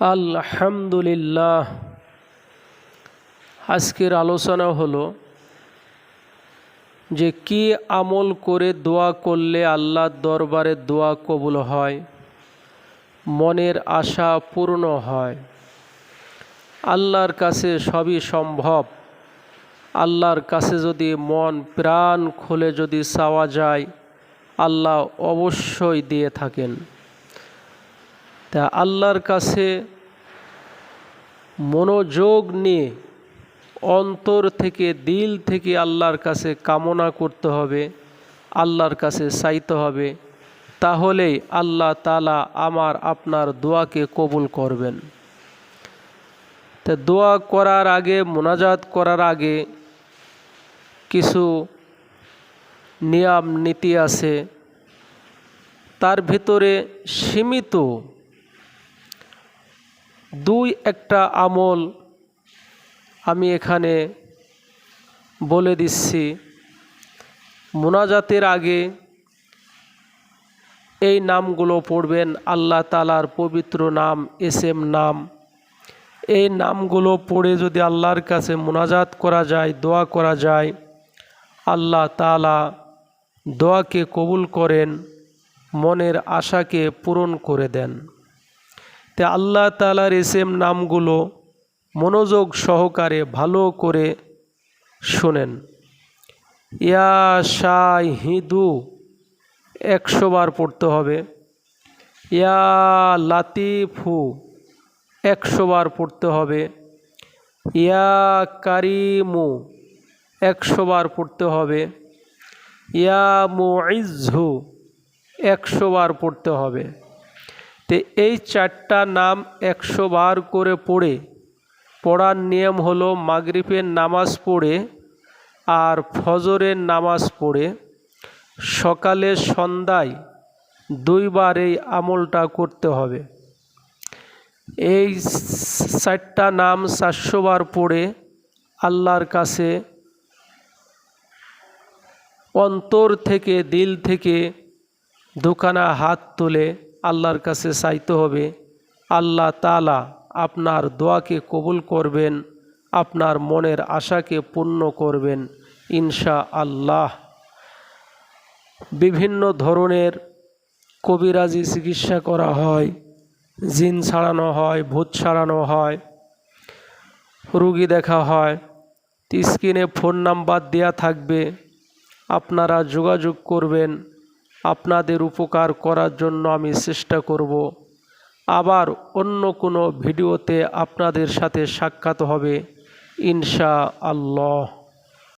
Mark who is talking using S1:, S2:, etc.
S1: আলহামদুলিল্লাহ। আজকের আলোচনা হলো যে কি আমল করে দোয়া করলে আল্লাহর দরবারে দোয়া কবুল হয়, মনের আশা পূর্ণ হয়, আল্লাহর কাছে সবই সম্ভব, আল্লাহর কাছে যদি মন, প্রাণ খুলে যদি চাওয়া যায়, আল্লাহ অবশ্যই দিয়ে থাকেন। তা আল্লাহর কাছে মনোযোগ নিয়ে অন্তর থেকে, দিল থেকে আল্লাহর কাছে কামনা করতে হবে, আল্লাহর কাছে চাইতে হবে। তাহলেই আল্লাহ তালা আমার, আপনার দোয়াকে কবুল করবেন। তা দোয়া করার আগে, মোনাজাত করার আগে কিছু নিয়ম, নীতি আছে। তার ভিতরে সীমিত দুই একটা আমল আমি এখানে বলে দিচ্ছি। মোনাজাতের আগে এই নামগুলো পড়বেন, আল্লাহ তালার পবিত্র নাম এস এম নাম। এই নামগুলো পড়ে যদি আল্লাহর কাছে মোনাজাত করা যায়, দোয়া করা যায়, আল্লাহ তালা দোয়াকে কবুল করেন, মনের আশাকে পূরণ করে দেন। তে আল্লাহ তালার এসএম নামগুলো মনোযোগ সহকারে ভালো করে শোনেন। ইয়া শাহ হিদু একশো বার পড়তে হবে। ইয়া লাতিফু একশো বার পড়তে হবে। ইয়া কারিমু একশো বার পড়তে হবে। ইয়া একশো বার পড়তে হবে। তো এই চারটা নাম একশো বার করে পড়ে। পড়ার নিয়ম হলো মাগরিফের নামাজ পড়ে আর ফজরের নামাজ পড়ে। সকালে সন্ধ্যায় দুইবার এই আমলটা করতে হবে। এই চারটা নাম চারশো বার পড়ে আল্লাহর কাছে অন্তর থেকে, দিল থেকে দোকানা হাত তুলে আল্লাহর কাছে চাইতে হবে। আল্লাহ তালা আপনার দোয়াকে কবুল করবেন, আপনার মনের আশাকে পূর্ণ করবেন ইনশা আল্লাহ বিভিন্ন ধরনের কবিরাজি চিকিৎসা করা হয়, জিন ছাড়ানো হয়, ভূত ছাড়ানো হয়, রুগী দেখা হয়, স্ক্রিনে ফোন নাম্বার দেয়া থাকবে, আপনারা যোগাযোগ করবেন। আপনাদের উপকার করার জন্য আমি চেষ্টা করব। আবার অন্য কোনো ভিডিওতে আপনাদের সাথে সাক্ষাৎ হবে ইনশা আল্লাহ